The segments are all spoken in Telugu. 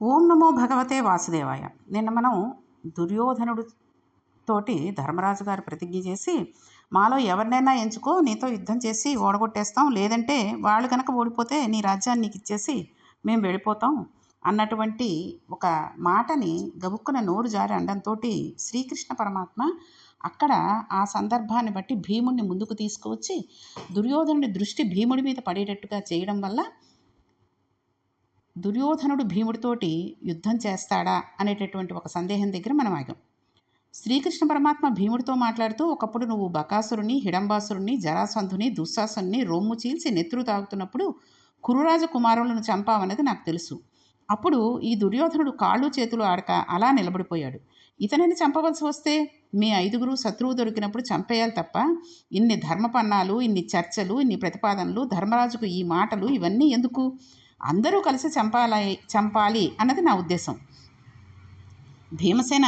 ఓం నమో భగవతే వాసుదేవాయ. నిన్న మనం దుర్యోధనుడు తోటి ధర్మరాజు గారు ప్రతిజ్ఞ చేసి మాలో ఎవరినైనా ఎంచుకో నీతో యుద్ధం చేసి ఓడగొట్టేస్తాం. లేదంటే వాళ్ళు కనుక ఓడిపోతే నీ రాజ్యాన్ని నీకు ఇచ్చేసి మేము వెళ్ళిపోతాం. అన్నటువంటి ఒక మాటని గబుక్కున నోరు జారి అనడంతో శ్రీకృష్ణ పరమాత్మ అక్కడ ఆ సందర్భాన్ని బట్టి భీముడిని ముందుకు తీసుకువచ్చి దుర్యోధనుడి దృష్టి భీముడి మీద పడేటట్టుగా చేయడం వల్ల దుర్యోధనుడు భీముడితోటి యుద్ధం చేస్తాడా అనేటటువంటి ఒక సందేహం దగ్గర మనం ఆగాం. శ్రీకృష్ణ పరమాత్మ భీముడితో మాట్లాడుతూ ఒకప్పుడు నువ్వు బకాసురుని హిడంబాసురుని జరాసంధుని దుశ్శాసుని రొమ్ము చీల్చి నెత్తురు తాగుతున్నప్పుడు కురురాజ కుమారులను చంపావన్నది నాకు తెలుసు. అప్పుడు ఈ దుర్యోధనుడు కాళ్ళు చేతులు ఆడక అలా నిలబడిపోయాడు. ఇతనిని చంపవలసి వస్తే మీ ఐదుగురు శత్రువు దొరికినప్పుడు చంపేయాలి తప్ప ఇన్ని ధర్మపన్నాలు ఇన్ని చర్చలు ఇన్ని ప్రతిపాదనలు ధర్మరాజుకు ఈ మాటలు ఇవన్నీ ఎందుకు? అందరూ కలిసి చంపాలి చంపాలి అన్నది నా ఉద్దేశం. భీమసేన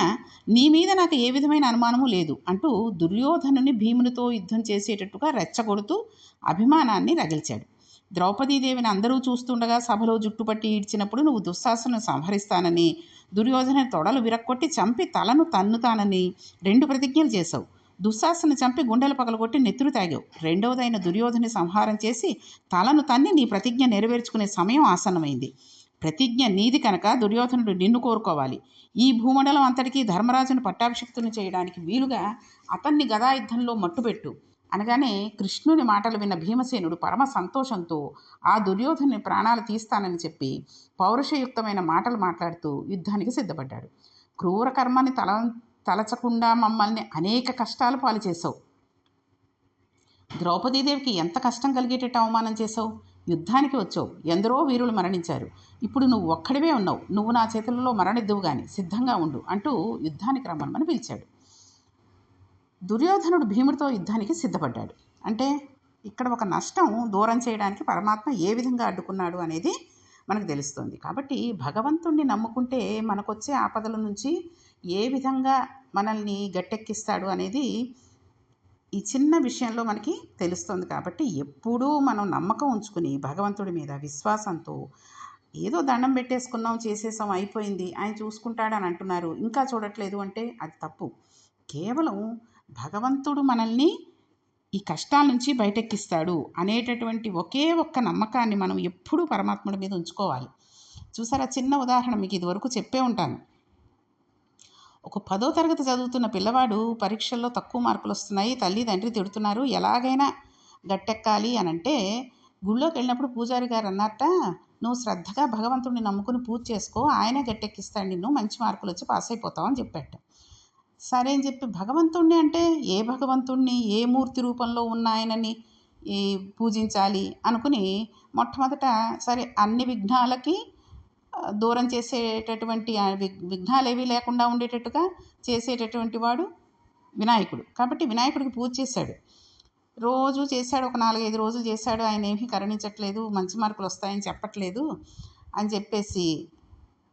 నీ మీద నాకు ఏ విధమైన అనుమానము లేదు అంటూ దుర్యోధనుని భీమునితో యుద్ధం చేసేటట్టుగా రెచ్చగొడుతూ అభిమానాన్ని రగిల్చాడు. ద్రౌపదీదేవిని అందరూ చూస్తుండగా సభలో జుట్టుపట్టి ఈడ్చినప్పుడు నువ్వు దుశ్శాసను సంహరిస్తానని దుర్యోధన తొడలు విరక్కొట్టి చంపి తలను తన్నుతానని రెండు ప్రతిజ్ఞలు చేశావు. దుశ్శాసను చంపి గుండెలు పగలగొట్టి నెత్తురు తాగావు. రెండవదైన దుర్యోధని సంహారం చేసి తలను తన్ని నీ ప్రతిజ్ఞ నెరవేర్చుకునే సమయం ఆసన్నమైంది. ప్రతిజ్ఞ నీది కనుక దుర్యోధనుడు నిన్ను కోరుకోవాలి. ఈ భూమండలం అంతటికీ ధర్మరాజును పట్టాభిషిక్తుని చేయడానికి వీలుగా అతన్ని గదాయుద్ధంలో మట్టుపెట్టు అనగానే కృష్ణుని మాటలు విన్న భీమసేనుడు పరమ సంతోషంతో ఆ దుర్యోధని ప్రాణాలు తీస్తానని చెప్పి పౌరుషయుక్తమైన మాటలు మాట్లాడుతూ యుద్ధానికి సిద్ధపడ్డాడు. క్రూర కర్మాన్ని తల తలచకుండా మమ్మల్ని అనేక కష్టాలు పాలు చేసావు ద్రౌపదీదేవికి ఎంత కష్టం కలిగేటట్టు అవమానం చేసావు యుద్ధానికి వచ్చావు. ఎందరో వీరులు మరణించారు. ఇప్పుడు నువ్వు ఒక్కడివే ఉన్నావు. నువ్వు నా చేతులలో మరణిద్దువు కానీ సిద్ధంగా ఉండు అంటూ యుద్ధానికి రమ్మనమని పిలిచాడు. దుర్యోధనుడు భీముడితో యుద్ధానికి సిద్ధపడ్డాడు. అంటే ఇక్కడ ఒక నష్టం దూరం చేయడానికి పరమాత్మ ఏ విధంగా అడ్డుకున్నాడు అనేది మనకు తెలుస్తుంది. కాబట్టి భగవంతుణ్ణి నమ్ముకుంటే మనకొచ్చే ఆపదల నుంచి ఏ విధంగా మనల్ని గట్టెక్కిస్తాడు అనేది ఈ చిన్న విషయంలో మనకి తెలుస్తుంది కాబట్టి ఎప్పుడూ మనం నమ్మకం ఉంచుకుని భగవంతుడి మీద విశ్వాసంతో ఏదో దండం పెట్టేసుకున్నాం చేసేసాం అయిపోయింది ఆయన చూసుకుంటాడని అంటున్నారు. ఇంకా చూడట్లేదు అంటే అది తప్పు. కేవలం భగవంతుడు మనల్ని ఈ కష్టాల నుంచి బయటెక్కిస్తాడు అనేటటువంటి ఒకే ఒక్క నమ్మకాన్ని మనం ఎప్పుడూ పరమాత్ముడి మీద ఉంచుకోవాలి. చూసారా? చిన్న ఉదాహరణ మీకు ఇదివరకు చెప్పే ఉంటాను. ఒక పదో తరగతి చదువుతున్న పిల్లవాడు పరీక్షల్లో తక్కువ మార్కులు వస్తున్నాయి తల్లి తండ్రి తిడుతున్నారు ఎలాగైనా గట్టెక్కాలి అని అంటే గుళ్ళోకి వెళ్ళినప్పుడు పూజారి గారు అన్నట్ట నువ్వు శ్రద్ధగా భగవంతుడిని నమ్ముకుని పూజ చేసుకో ఆయనే గట్టెక్కిస్తాడు నిన్ను మంచి మార్కులు వచ్చి పాస్ అయిపోతావు అని చెప్పాట సరే అని చెప్పి భగవంతుణ్ణి అంటే ఏ భగవంతుణ్ణి ఏ మూర్తి రూపంలో ఉన్న ఆయనని ఈ పూజించాలి అనుకుని మొట్టమొదట సరే అన్ని విఘ్నాలకి దూరం చేసేటటువంటి విఘ్నాలు ఏవి లేకుండా ఉండేటట్టుగా చేసేటటువంటి వాడు వినాయకుడు. కాబట్టి వినాయకుడికి పూజ చేశాడు. రోజు చేశాడు ఒక నాలుగైదు రోజులు చేశాడు. ఆయన ఏమీ కరుణించట్లేదు మంచి మార్కులు వస్తాయని చెప్పట్లేదు అని చెప్పేసి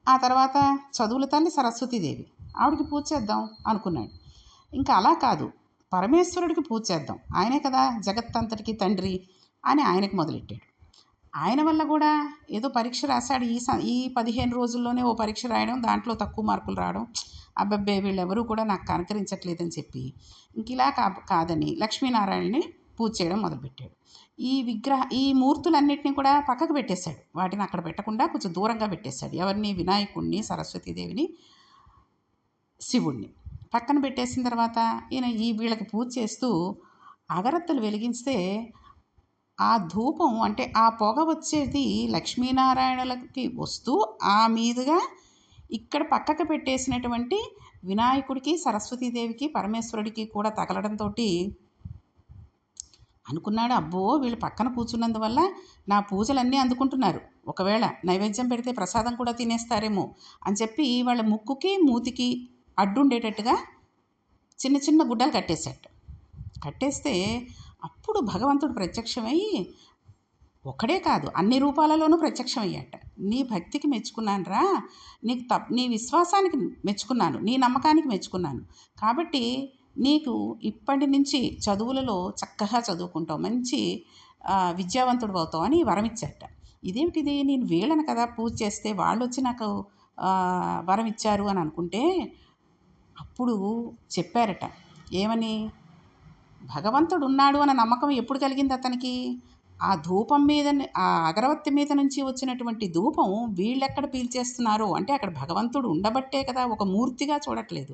ఆ తర్వాత చదువుల తల్లి సరస్వతీదేవి ఆవిడకి పూజ చేద్దాం అనుకున్నాడు. ఇంకా అలా కాదు. పరమేశ్వరుడికి పూజ చేద్దాం. ఆయనే కదా జగత్తంతటికి తండ్రి అని ఆయనకు మొదలెట్టాడు. ఆయన వల్ల కూడా ఏదో పరీక్ష రాశాడు. ఈ ఈ పదిహేను రోజుల్లోనే ఓ పరీక్ష రాయడం దాంట్లో తక్కువ మార్కులు రావడం. అబ్బబ్బే! వీళ్ళెవరూ కూడా నాకు కనకరించట్లేదని చెప్పి. ఇంక ఇలా కా కాదని లక్ష్మీనారాయణని పూజ చేయడం మొదలుపెట్టాడు. ఈ విగ్రహ ఈ మూర్తులన్నింటినీ కూడా పక్కకు పెట్టేశాడు. వాటిని అక్కడ పెట్టకుండా కొంచెం దూరంగా పెట్టేశాడు. ఎవరిని? వినాయకుడిని సరస్వతీదేవిని శివుణ్ణి. పక్కన పెట్టేసిన తర్వాత ఈయన ఈ వీళ్ళకి పూజ చేస్తూ అగరత్తులు వెలిగిస్తే ఆ ధూపం అంటే ఆ పొగ వచ్చేది లక్ష్మీనారాయణలకి వస్తూ ఆ మీదుగా ఇక్కడ పక్కకు పెట్టేసినటువంటి వినాయకుడికి సరస్వతీదేవికి పరమేశ్వరుడికి కూడా తగలడంతో అనుకున్నాడు అబ్బో వీళ్ళు పక్కన కూర్చున్నందువల్ల నా పూజలన్నీ అందుకుంటున్నారు. ఒకవేళ నైవేద్యం పెడితే ప్రసాదం కూడా తినేస్తారేమో అని చెప్పి వాళ్ళ ముక్కుకి మూతికి అడ్డుండేటట్టుగా చిన్న చిన్న గుడ్డలు కట్టేశాడు. కట్టేస్తే అప్పుడు భగవంతుడు ప్రత్యక్షమై ఒక్కడే కాదు అన్ని రూపాలలోనూ ప్రత్యక్షమయ్యాట. నీ భక్తికి మెచ్చుకున్నాను రా నీకు తప్ నీ విశ్వాసానికి మెచ్చుకున్నాను నీ నమ్మకానికి మెచ్చుకున్నాను. కాబట్టి నీకు ఇప్పటి నుంచి చదువులలో చక్కగా చదువుకుంటావు మంచి విద్యావంతుడు అవుతావు అని వరం ఇచ్చాట ఇదేమిటిది? నేను వీళ్ళను కదా పూజ చేస్తే వాళ్ళు వచ్చి నాకు వరం ఇచ్చారు అని అనుకుంటే అప్పుడు చెప్పారట. ఏమని? భగవంతుడు ఉన్నాడు అన్న నమ్మకం ఎప్పుడు కలిగింది అతనికి? ఆ ధూపం మీద ఆ అగరవత్తి మీద నుంచి వచ్చినటువంటి ధూపం వీళ్ళెక్కడ పీల్చేస్తున్నారో? అంటే అక్కడ భగవంతుడు ఉండబట్టే కదా ఒక మూర్తిగా చూడట్లేదు.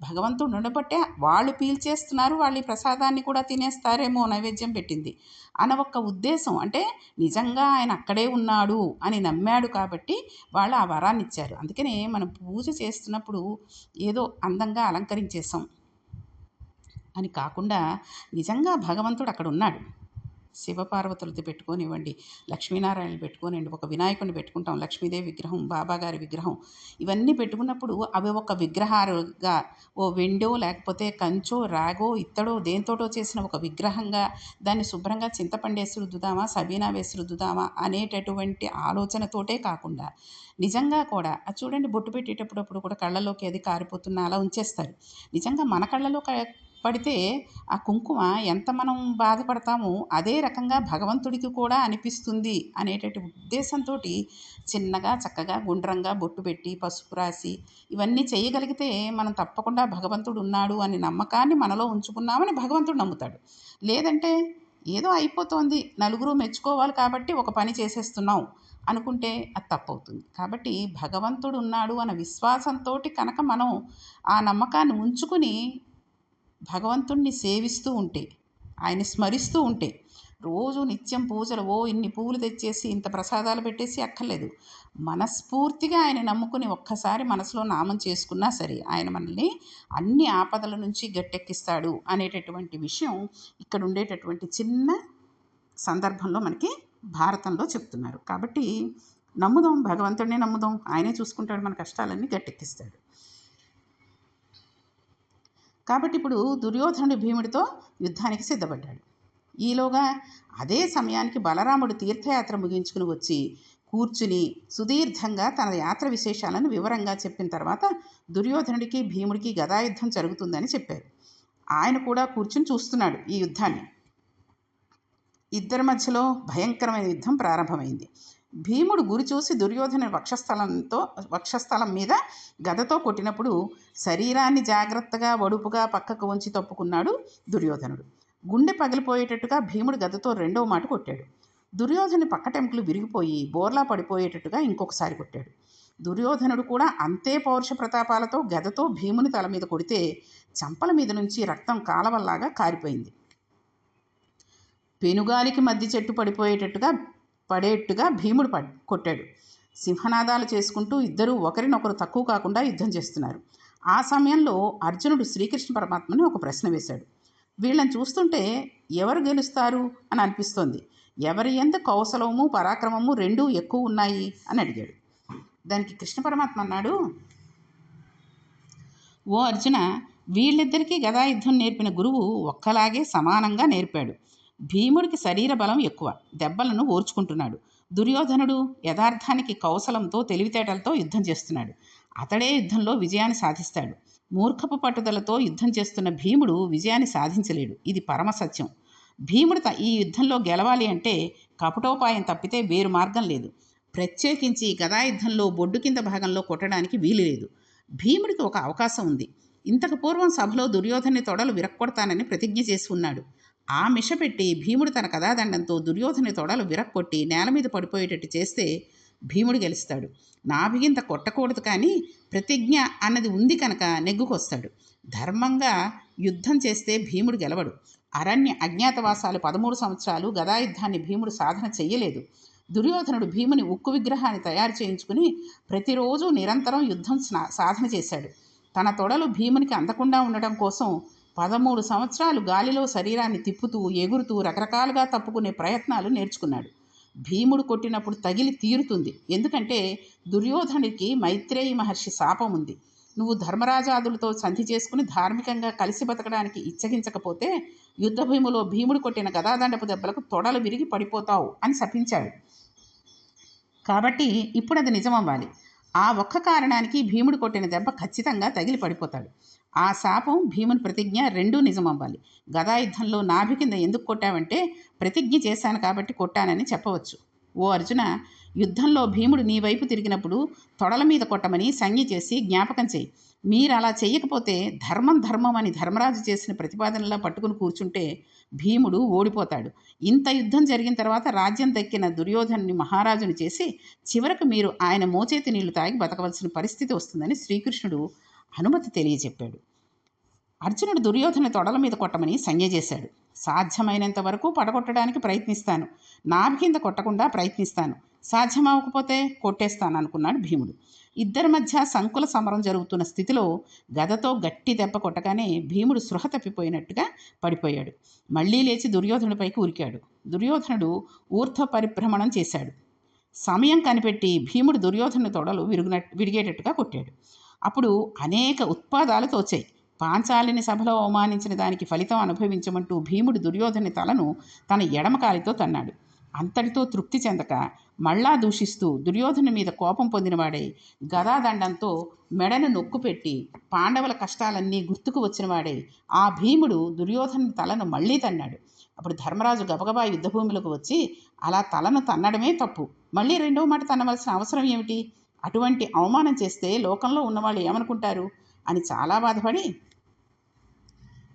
భగవంతుడు ఉండబట్టే వాళ్ళు పీల్చేస్తున్నారు వాళ్ళు ఈ ప్రసాదాన్ని కూడా తినేస్తారేమో నైవేద్యం పెట్టింది. అన్న ఒక ఉద్దేశం అంటే నిజంగా ఆయన అక్కడే ఉన్నాడు అని నమ్మాడు కాబట్టి వాళ్ళు ఆ వరాన్ని ఇచ్చారు అందుకనే మనం పూజ చేస్తున్నప్పుడు ఏదో అందంగా అలంకరించేసాం అని కాకుండా నిజంగా భగవంతుడు అక్కడ ఉన్నాడు శివపార్వతులతో పెట్టుకోనివ్వండి లక్ష్మీనారాయణ పెట్టుకోనివ్వండి ఒక వినాయకుడిని పెట్టుకుంటాం లక్ష్మీదేవి విగ్రహం బాబాగారి విగ్రహం ఇవన్నీ పెట్టుకున్నప్పుడు అవి ఒక విగ్రహాలుగా ఓ వెండో లేకపోతే కంచో రాగో ఇత్తడో దేంతోటో చేసిన ఒక విగ్రహంగా దాన్ని శుభ్రంగా చింతపండేసి రుద్దుదామా సబీనా వేసి రుద్దుదామా అనేటటువంటి ఆలోచనతోటే కాకుండా నిజంగా కూడా అది చూడండి బొట్టు పెట్టేటప్పుడు కూడా కళ్ళలోకి అది కారిపోతున్నా అలా ఉంచేస్తారు. నిజంగా మన కళ్ళలో పడితే ఆ కుంకుమ ఎంత మనం బాధపడతామో అదే రకంగా భగవంతుడికి కూడా అనిపిస్తుంది అనేటటువంటి ఉద్దేశంతో చిన్నగా చక్కగా గుండ్రంగా బొట్టు పెట్టి పసుపు రాసి ఇవన్నీ చేయగలిగితే మనం తప్పకుండా భగవంతుడు ఉన్నాడు అనే నమ్మకాన్ని మనలో ఉంచుకున్నామని భగవంతుడు నమ్ముతాడు. లేదంటే ఏదో అయిపోతోంది. నలుగురు మెచ్చుకోవాలి కాబట్టి ఒక పని చేసేస్తున్నాం అనుకుంటే అది తప్పవుతుంది. కాబట్టి భగవంతుడు ఉన్నాడు అన్న విశ్వాసంతో కనుక మనం ఆ నమ్మకాన్ని ఉంచుకుని భగవంతుణ్ణి సేవిస్తూ ఉంటే ఆయన స్మరిస్తూ ఉంటే రోజు నిత్యం పూజలు ఓ ఇన్ని పువ్వులు తెచ్చేసి ఇంత ప్రసాదాలు పెట్టేసి అక్కర్లేదు. మనస్ఫూర్తిగా ఆయన నమ్ముకుని ఒక్కసారి మనసులో నామం చేసుకున్నా సరే ఆయన మనల్ని అన్ని ఆపదల నుంచి గట్టెక్కిస్తాడు అనేటటువంటి విషయం ఇక్కడ ఉండేటటువంటి చిన్న సందర్భంలో మనకి భారతంలో చెప్తున్నారు. కాబట్టి నమ్ముదాం భగవంతుడినే నమ్ముదాం. ఆయనే చూసుకుంటాడు మన కష్టాలన్నీ గట్టెక్కిస్తాడు. కాబట్టి ఇప్పుడు దుర్యోధనుడు భీముడితో యుద్ధానికి సిద్ధపడ్డాడు. ఈలోగా అదే సమయానికి బలరాముడు తీర్థయాత్ర ముగించుకుని వచ్చి కూర్చుని సుదీర్ఘంగా తన యాత్ర విశేషాలను వివరంగా చెప్పిన తర్వాత దుర్యోధనుడికి భీముడికి గదాయుద్ధం జరుగుతుందని చెప్పారు. ఆయన కూడా కూర్చుని చూస్తున్నాడు ఈ యుద్ధాన్ని. ఇద్దరి మధ్యలో భయంకరమైన యుద్ధం ప్రారంభమైంది. భీముడు గురి చూసి దుర్యోధన వక్షస్థలంతో వక్షస్థలం మీద గదతో కొట్టినప్పుడు శరీరాన్ని జాగ్రత్తగా వడుపుగా పక్కకు ఉంచి తప్పుకున్నాడు దుర్యోధనుడు. గుండె పగిలిపోయేటట్టుగా భీముడు గదతో రెండవ మాట కొట్టాడు. దుర్యోధను పక్కటెంకులు విరిగిపోయి బోర్లా పడిపోయేటట్టుగా ఇంకొకసారి కొట్టాడు. దుర్యోధనుడు కూడా అంతే పౌరుష ప్రతాపాలతో గదతో భీముని తల మీద కొడితే చంపల మీద నుంచి రక్తం కాలవల్లాగా కారిపోయింది. పెనుగాలికి మధ్య చెట్టు పడిపోయేటట్టుగా పడేట్టుగా భీముడు పడ్ కొట్టాడు. సింహనాదాలు చేసుకుంటూ ఇద్దరూ ఒకరినొకరు తక్కువ కాకుండా యుద్ధం చేస్తున్నారు. ఆ సమయంలో అర్జునుడు శ్రీకృష్ణ పరమాత్మని ఒక ప్రశ్న వేశాడు. వీళ్ళని చూస్తుంటే ఎవరు గెలుస్తారు అని అనిపిస్తోంది. ఎవరి ఎంత కౌశలము పరాక్రమము రెండూ ఎక్కువ ఉన్నాయి అని అడిగాడు. దానికి కృష్ణ పరమాత్మ అన్నాడు ఓ అర్జున వీళ్ళిద్దరికీ గదాయుద్ధం నేర్పిన గురువు ఒక్కలాగే సమానంగా నేర్పాడు. భీముడికి శరీర బలం ఎక్కువ. దెబ్బలను ఓర్చుకుంటున్నాడు. దుర్యోధనుడు యథార్థానికి కౌశలంతో తెలివితేటలతో యుద్ధం చేస్తున్నాడు. అతడే యుద్ధంలో విజయాన్ని సాధిస్తాడు. మూర్ఖపు పట్టుదలతో యుద్ధం చేస్తున్న భీముడు విజయాన్ని సాధించలేడు. ఇది పరమసత్యం భీముడు ఈ యుద్ధంలో గెలవాలి అంటే కపటోపాయం తప్పితే వేరు మార్గం లేదు. ప్రత్యేకించి గదాయుద్ధంలో బొడ్డు కింద భాగంలో కొట్టడానికి వీలు లేదు. భీముడికి ఒక అవకాశం ఉంది. ఇంతకు పూర్వం సభలో దుర్యోధని తొడలు విరక్కొడతానని ప్రతిజ్ఞ చేసి ఉన్నాడు. ఆ మిషపెట్టి భీముడు తన కథాదండంతో దుర్యోధని తొడలు విరక్కొట్టి నేల మీద పడిపోయేటట్టు చేస్తే భీముడు గెలుస్తాడు. నాభిగింత కొట్టకూడదు కానీ ప్రతిజ్ఞ అన్నది ఉంది కనుక నెగ్గుకొస్తాడు. ధర్మంగా యుద్ధం చేస్తే భీముడు గెలవడు. అరణ్య అజ్ఞాతవాసాలు పదమూడు సంవత్సరాలు గదాయుద్ధాన్ని భీముడు సాధన చెయ్యలేదు. దుర్యోధనుడు భీముని ఉక్కు విగ్రహాన్ని తయారు చేయించుకుని ప్రతిరోజు నిరంతరం యుద్ధం సాధన చేశాడు. తన తొడలు భీమునికి అందకుండా ఉండటం కోసం పదమూడు సంవత్సరాలు గాలిలో శరీరాన్ని తిప్పుతూ ఎగురుతూ రకరకాలుగా తప్పుకునే ప్రయత్నాలు నేర్చుకున్నాడు. భీముడు కొట్టినప్పుడు తగిలి తీరుతుంది. ఎందుకంటే దుర్యోధనుడికి మైత్రేయి మహర్షి శాపం ఉంది. నువ్వు ధర్మరాజాదులతో సంధి చేసుకుని ధార్మికంగా కలిసి బతకడానికి ఇచ్చగించకపోతే యుద్ధభూమిలో భీముడు కొట్టిన గదాదండపు దెబ్బలకు తొడలు విరిగి పడిపోతావు అని శపించాడు. కాబట్టి ఇప్పుడు అది నిజమవ్వాలి. ఆ ఒక్క కారణానికి భీముడు కొట్టిన దెబ్బ ఖచ్చితంగా తగిలి పడిపోతాడు. ఆ శాపం భీముని ప్రతిజ్ఞ రెండూ నిజమవ్వాలి. గదాయుద్ధంలో నాభి కింద ఎందుకు కొట్టావంటే ప్రతిజ్ఞ చేశాను కాబట్టి కొట్టానని చెప్పవచ్చు. ఓ అర్జున యుద్ధంలో భీముడు నీ వైపు తిరిగినప్పుడు తొడల మీద కొట్టమని సంజ్ఞ చేసి జ్ఞాపకం చేయి. మీరు అలా చేయకపోతే ధర్మం ధర్మం అని ధర్మరాజు చేసిన ప్రతిపాదనలా పట్టుకుని కూర్చుంటే భీముడు ఓడిపోతాడు. ఇంత యుద్ధం జరిగిన తర్వాత రాజ్యం దక్కిన దుర్యోధనుని మహారాజుని చేసి చివరకు మీరు ఆయన మోచేతి నీళ్ళు తాగి బతకవలసిన పరిస్థితి వస్తుందని శ్రీకృష్ణుడు అనుమతి తెలియజెప్పాడు. అర్జునుడు దుర్యోధన తొడల మీద కొట్టమని సంజ్ఞ చేశాడు. సాధ్యమైనంత వరకు పడగొట్టడానికి ప్రయత్నిస్తాను. నాభి కింద కొట్టకుండా ప్రయత్నిస్తాను. సాధ్యమవకపోతే కొట్టేస్తాను అనుకున్నాడు భీముడు. ఇద్దరి మధ్య సంకుల సమరం జరుగుతున్న స్థితిలో గదతో గట్టి దెబ్బ కొట్టగానే భీముడు సృహ తప్పిపోయినట్టుగా పడిపోయాడు. మళ్ళీ లేచి దుర్యోధనుడిపైకి ఉరికాడు. దుర్యోధనుడు ఊర్ధ్వ పరిభ్రమణం చేశాడు. సమయం కనిపెట్టి భీముడు దుర్యోధను తొడలు విరుగున విరిగేటట్టుగా కొట్టాడు. అప్పుడు అనేక ఉత్పాదాలు తోచాయి పాంచాలిని సభలో అవమానించిన దానికి ఫలితం అనుభవించమంటూ భీముడు దుర్యోధని తలను తన ఎడమకాలితో తన్నాడు. అంతటితో తృప్తి చెందక మళ్ళా దూషిస్తూ దుర్యోధను మీద కోపం పొందినవాడై గదాదండంతో మెడను నొక్కుపెట్టి పాండవుల కష్టాలన్నీ గుర్తుకు వచ్చినవాడై ఆ భీముడు దుర్యోధను తలను మళ్ళీ తన్నాడు. అప్పుడు ధర్మరాజు గబగబా యుద్ధభూమిలోకి వచ్చి అలా తలను తన్నడమే తప్పు. మళ్ళీ రెండవ మాట తన్నవలసిన అవసరం ఏమిటి? అటువంటి అవమానం చేస్తే లోకంలో ఉన్నవాళ్ళు ఏమనుకుంటారు? అని చాలా బాధపడి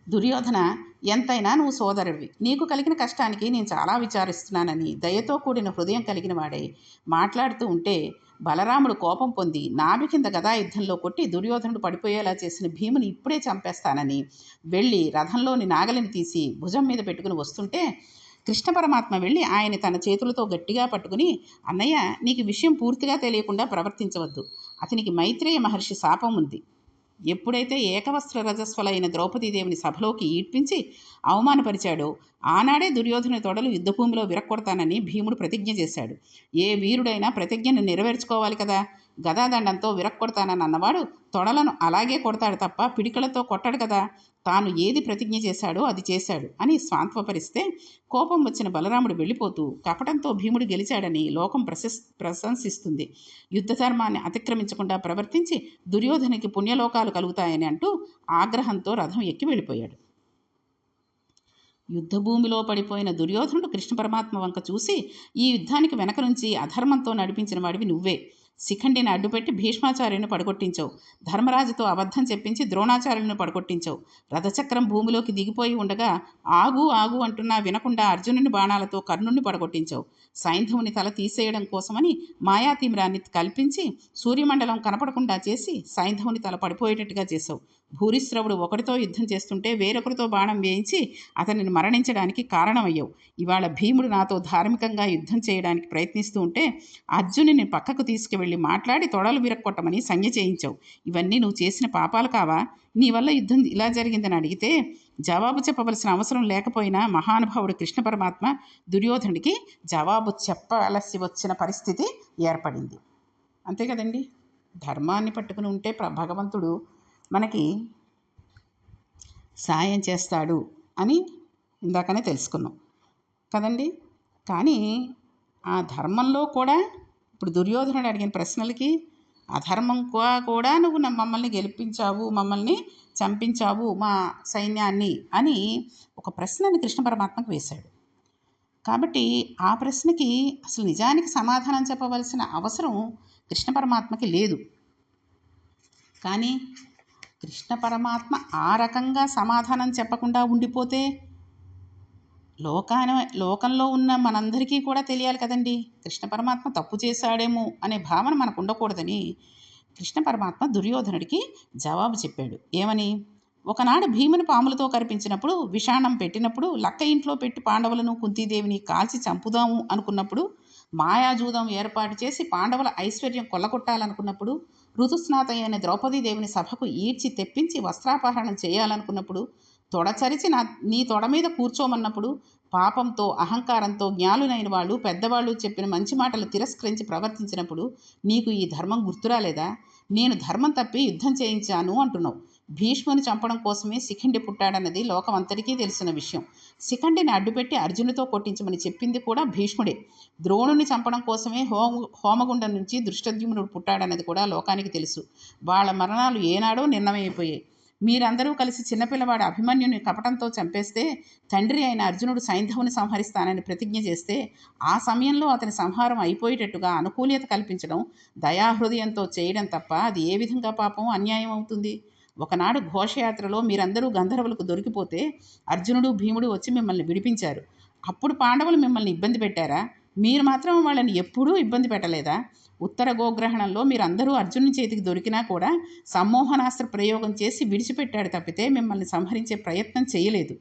దుర్యోధన ఎంతైనా నువ్వు సోదరుడివి. నీకు కలిగిన కష్టానికి నేను చాలా విచారిస్తున్నానని దయతో కూడిన హృదయం కలిగిన వాడై మాట్లాడుతూ ఉంటే బలరాముడు కోపం పొంది నాభి కింద గదా యుద్ధంలో కొట్టి దుర్యోధనుడు పడిపోయేలా చేసిన భీముని ఇప్పుడే చంపేస్తానని వెళ్ళి రథంలోని నాగలిని తీసి భుజం మీద పెట్టుకుని వస్తుంటే కృష్ణ పరమాత్మ వెళ్ళి ఆయన తన చేతులతో గట్టిగా పట్టుకుని అన్నయ్య నీకు విషయం పూర్తిగా తెలియకుండా ప్రవర్తించవద్దు. అతనికి మైత్రేయ మహర్షి శాపం ఉంది. ఎప్పుడైతే ఏకవస్త్ర రజస్వలైన ద్రౌపదీదేవిని సభలోకి ఈడ్పించి అవమానపరిచాడో ఆనాడే దుర్యోధన తొడలు యుద్ధభూమిలో విరక్కొడతానని భీముడు ప్రతిజ్ఞ చేశాడు. ఏ వీరుడైనా ప్రతిజ్ఞను నెరవేర్చుకోవాలి కదా? గదాదండంతో విరక్కొడతానని అన్నవాడు తొడలను అలాగే కొడతాడు తప్ప పిడికలతో కొట్టడు కదా. తాను ఏది ప్రతిజ్ఞ చేశాడో అది చేశాడు అని స్వాంత్వపరిస్తే కోపం వచ్చిన బలరాముడు వెళ్ళిపోతూ కపటంతో భీముడు గెలిచాడని లోకం ప్రశస్ ప్రశంసిస్తుంది. యుద్ధ ధర్మాన్ని అతిక్రమించకుండా ప్రవర్తించి దుర్యోధనికి పుణ్యలోకాలు కలుగుతాయని అంటూ ఆగ్రహంతో రథం ఎక్కి వెళ్ళిపోయాడు. యుద్ధభూమిలో పడిపోయిన దుర్యోధనుడు కృష్ణ పరమాత్మ వంక చూసి ఈ యుద్ధానికి వెనక నుంచి అధర్మంతో నడిపించిన వాడివి నువ్వే. శిఖండిని అడ్డుపెట్టి భీష్మాచార్యుని పడగొట్టించావు. ధర్మరాజుతో అబద్ధం చెప్పించి ద్రోణాచార్యులను పడగొట్టించావు. రథచక్రం భూమిలోకి దిగిపోయి ఉండగా ఆగు ఆగు అంటున్నా వినకుండా అర్జునుని బాణాలతో కర్ణుణ్ణి పడగొట్టించావు. సైంధవుని తల తీసేయడం కోసమని మాయాతీమ్రాన్ని కల్పించి సూర్యమండలం కనపడకుండా చేసి సైంధవుని తల పడిపోయేటట్టుగా చేసావు భూరిశ్రవుడు ఒకరితో యుద్ధం చేస్తుంటే వేరొకరితో బాణం వేయించి అతనిని మరణించడానికి కారణమయ్యావు. ఇవాళ భీముడు నాతో ధార్మికంగా యుద్ధం చేయడానికి ప్రయత్నిస్తూ ఉంటే అర్జునుని పక్కకు తీసుకువెళ్ళి మాట్లాడి తొడలు విరక్కొట్టమని సంజ్ఞ చేయించావు. ఇవన్నీ నువ్వు చేసిన పాపాలు కావా? నీ వల్ల యుద్ధం ఇలా జరిగిందని అడిగితే జవాబు చెప్పవలసిన అవసరం లేకపోయినా మహానుభావుడు కృష్ణ పరమాత్మ దుర్యోధనుడికి జవాబు చెప్పవలసి వచ్చిన పరిస్థితి ఏర్పడింది. అంతే కదండి? ధర్మాన్ని పట్టుకుని ఉంటే ప్ర భగవంతుడు మనకి సాయం చేస్తాడు అని ఇందాకనే తెలుసుకున్నాం. కదండి? కానీ ఆ ధర్మంలో కూడా ఇప్పుడు దుర్యోధనుడు అడిగిన ప్రశ్నలకి అధర్మం కూడా నువ్వు మమ్మల్ని గెలిపించావు మమ్మల్ని చంపించావు మా సైన్యాన్ని అని ఒక ప్రశ్నని కృష్ణ పరమాత్మకు వేశాడు. కాబట్టి ఆ ప్రశ్నకి అసలు నిజానికి సమాధానం చెప్పవలసిన అవసరం కృష్ణ పరమాత్మకి లేదు. కానీ కృష్ణ పరమాత్మ ఆ రకంగా సమాధానం చెప్పకుండా ఉండిపోతే లోకాన లోకంలో ఉన్న మనందరికీ కూడా తెలియాలి కదండి. కృష్ణ పరమాత్మ తప్పు చేశాడేమో అనే భావన మనకు ఉండకూడదని కృష్ణ పరమాత్మ దుర్యోధనుడికి జవాబు చెప్పాడు. ఏమని? ఒకనాడు భీముని పాములతో కనిపించినప్పుడు విషాణం పెట్టినప్పుడు లక్క ఇంట్లో పెట్టి పాండవులను కుంతీదేవిని కాల్చి చంపుదాము అనుకున్నప్పుడు మాయాజూదం ఏర్పాటు చేసి పాండవుల ఐశ్వర్యం కొల్లగొట్టాలనుకున్నప్పుడు ఋతుస్నాత అయిన ద్రౌపదీదేవిని సభకు ఈడ్చి తెప్పించి వస్త్రాపహరణం చేయాలనుకున్నప్పుడు తొడచరిచి నా నీ తొడ మీద కూర్చోమన్నప్పుడు పాపంతో అహంకారంతో జ్ఞాలునైన వాళ్ళు పెద్దవాళ్ళు చెప్పిన మంచి మాటలు తిరస్కరించి ప్రవర్తించినప్పుడు నీకు ఈ ధర్మం గుర్తురాలేదా? నేను ధర్మం తప్పి యుద్ధం చేయించాను అంటున్నావు. భీష్ముని చంపడం కోసమే శిఖండి పుట్టాడన్నది లోకమంతటికీ తెలిసిన విషయం. శిఖండిని అడ్డుపెట్టి అర్జునుతో కొట్టించమని చెప్పింది కూడా భీష్ముడే. ద్రోణుని చంపడం కోసమే హోమ హోమగుండం నుంచి దృష్టద్యుమ్నుడు పుట్టాడన్నది కూడా లోకానికి తెలుసు. వాళ్ళ మరణాలు ఏనాడో నిర్ణయమైపోయాయి. మీరందరూ కలిసి చిన్నపిల్లవాడు అభిమన్యుని కపటంతో చంపేస్తే తండ్రి అయిన అర్జునుడు సైంధవుని సంహరిస్తానని ప్రతిజ్ఞ చేస్తే ఆ సమయంలో అతని సంహారం అయిపోయేటట్టుగా అనుకూల్యత కల్పించడం దయాహృదయంతో చేయడం తప్ప అది ఏ విధంగా పాపం అన్యాయం అవుతుంది? ఒకనాడు ఘోషయాత్రలో మీరందరూ గంధర్వులకు దొరికిపోతే అర్జునుడు భీముడు వచ్చి మిమ్మల్ని విడిపించారు. అప్పుడు పాండవులు మిమ్మల్ని ఇబ్బంది పెట్టారా? మీరు మాత్రం వాళ్ళని ఎప్పుడూ ఇబ్బంది పెట్టలేదా? ఉత్తర గోగ్రహణంలో మీరందరూ అర్జునుని చేతికి దొరికినా కూడా సమ్మోహనాస్త్ర ప్రయోగం చేసి విడిచిపెట్టాడు తప్పితే మిమ్మల్ని సంహరించే ప్రయత్నం చేయలేదు.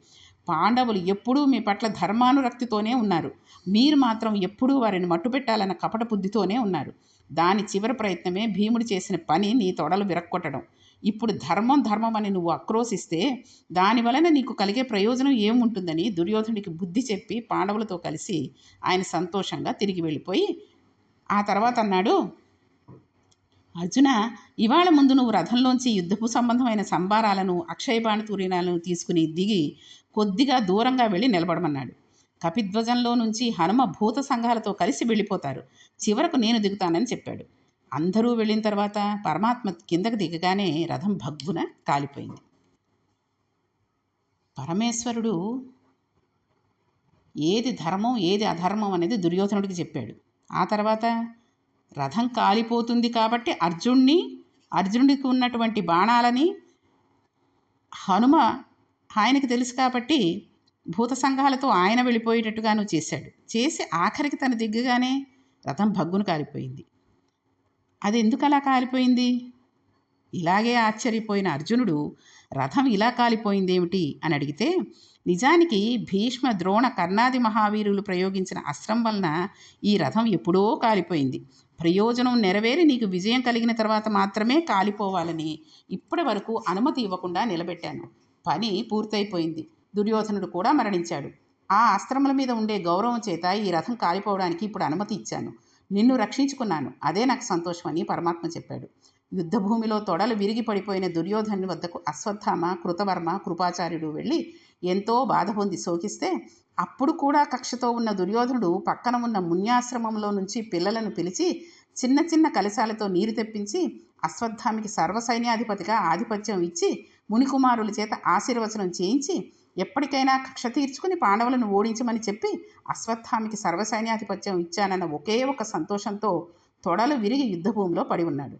పాండవులు ఎప్పుడూ మీ పట్ల ధర్మానురక్తితోనే ఉన్నారు. మీరు మాత్రం ఎప్పుడూ వారిని మట్టుపెట్టాలన్న కపట బుద్ధితోనే ఉన్నారు. దాని చివరి ప్రయత్నమే భీముడు చేసిన పని నీ తొడలు విరక్కొట్టడం. ఇప్పుడు ధర్మం ధర్మం అని నువ్వు ఆక్రోశిస్తే దాని వలన నీకు కలిగే ప్రయోజనం ఏముంటుందని దుర్యోధనుడికి బుద్ధి చెప్పి పాండవులతో కలిసి ఆయన సంతోషంగా తిరిగి వెళ్ళిపోయి ఆ తర్వాత అన్నాడు అర్జున ఇవాళ ముందు నువ్వు రథంలోంచి యుద్ధపు సంబంధమైన సంబారాలను అక్షయబాణ తూరినాలను తీసుకుని దిగి కొద్దిగా దూరంగా వెళ్ళి నిలబడమన్నాడు. కపిధ్వజంలో నుంచి హనుమ భూత సంఘాలతో కలిసి వెళ్ళిపోతారు. చివరకు నేను దిగుతానని చెప్పాడు. అందరూ వెళ్ళిన తర్వాత పరమాత్మ కిందకు దిగగానే రథం భగ్గున కాలిపోయింది. పరమేశ్వరుడు ఏది ధర్మం ఏది అధర్మం అనేది దుర్యోధనుడికి చెప్పాడు. ఆ తర్వాత రథం కాలిపోతుంది కాబట్టి అర్జున్ని అర్జునుడికి ఉన్నటువంటి బాణాలని హనుమ ఆయనకి తెలుసు కాబట్టి భూత సంఘాలతో ఆయన వెళ్ళిపోయేటట్టుగాను చేశాడు. చేసి ఆఖరికి తను దిగ్గగానే రథం భగ్గును కాలిపోయింది. అది ఎందుకు అలా కాలిపోయింది? ఇలాగే ఆశ్చర్యపోయిన అర్జునుడు రథం ఇలా కాలిపోయిందేమిటి అని అడిగితే నిజానికి భీష్మ ద్రోణ కర్ణాది మహావీరులు ప్రయోగించిన అస్త్రం వలన ఈ రథం ఎప్పుడో కాలిపోయింది. ప్రయోజనం నెరవేరి నీకు విజయం కలిగిన తర్వాత మాత్రమే కాలిపోవాలని ఇప్పటి వరకు అనుమతి ఇవ్వకుండా నిలబెట్టాను. పని పూర్తయిపోయింది. దుర్యోధనుడు కూడా మరణించాడు. ఆ అస్త్రముల మీద ఉండే గౌరవం చేత ఈ రథం కాలిపోవడానికి ఇప్పుడు అనుమతి ఇచ్చాను. నిన్ను రక్షించుకున్నాను. అదే నాకు సంతోషం అని పరమాత్మ చెప్పాడు. యుద్ధభూమిలో తొడలు విరిగి పడిపోయిన దుర్యోధను వద్దకు అశ్వత్థామ కృతవర్మ కృపాచార్యుడు వెళ్ళి ఎంతో బాధ పొంది శోకిస్తే అప్పుడు కూడా కక్షతో ఉన్న దుర్యోధనుడు పక్కన ఉన్న మున్యాశ్రమంలో నుంచి పిల్లలను పిలిచి చిన్న చిన్న కలశాలతో నీరు తెప్పించి అశ్వత్థామికి సర్వసైన్యాధిపతిగా ఆధిపత్యం ఇచ్చి మునికుమారుల చేత ఆశీర్వచనం చేయించి ఎప్పటికైనా కక్ష తీర్చుకుని పాండవులను ఓడించమని చెప్పి అశ్వత్థామికి సర్వసైన్యాధిపత్యం ఇచ్చానన్న ఒకే ఒక సంతోషంతో తొడలు విరిగి యుద్ధభూమిలో పడి ఉన్నాడు.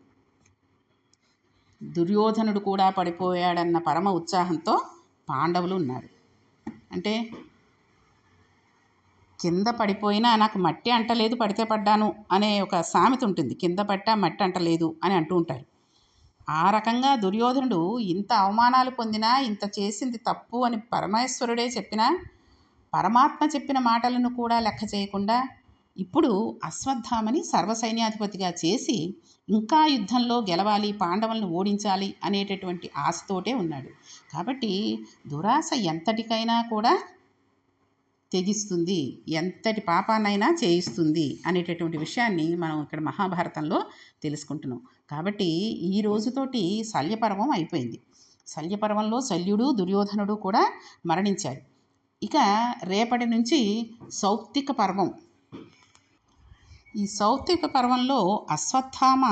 దుర్యోధనుడు కూడా పడిపోయాడన్న పరమ ఉత్సాహంతో పాండవులు ఉన్నారు. అంటే కింద పడిపోయినా నాకు మట్టి అంటలేదు పడితే పడ్డాను అనే ఒక సామెత ఉంటుంది. కింద పట్టా మట్టి అంటలేదు అని అంటూ ఉంటారు. ఆ రకంగా దుర్యోధనుడు ఇంత అవమానాలు పొందినా ఇంత చేసింది తప్పు అని పరమేశ్వరుడే చెప్పినా పరమాత్మ చెప్పిన మాటలను కూడా లెక్క చేయకుండా ఇప్పుడు అశ్వత్థామని సర్వసైన్యాధిపతిగా చేసి ఇంకా యుద్ధంలో గెలవాలి పాండవులను ఓడించాలి అనేటటువంటి ఆశతోటే ఉన్నాడు. కాబట్టి దురాశ ఎంతటికైనా కూడా తెగిస్తుంది ఎంతటి పాపాన్నైనా చేయిస్తుంది అనేటటువంటి విషయాన్ని మనం ఇక్కడ మహాభారతంలో తెలుసుకుంటున్నాం. కాబట్టి ఈ రోజుతోటి శల్యపర్వం అయిపోయింది. శల్యపర్వంలో శల్యుడు దుర్యోధనుడు కూడా మరణించారు. ఇక రేపటి నుంచి సౌప్తిక పర్వం. ఈ సౌప్తిక పర్వంలో అశ్వత్థామ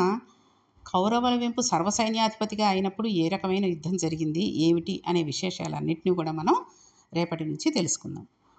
కౌరవుల వెంపు సర్వసైన్యాధిపతిగా అయినప్పుడు ఏ రకమైన యుద్ధం జరిగింది ఏమిటి అనే విశేషాలన్నింటినీ కూడా మనం రేపటి నుంచి తెలుసుకుందాం.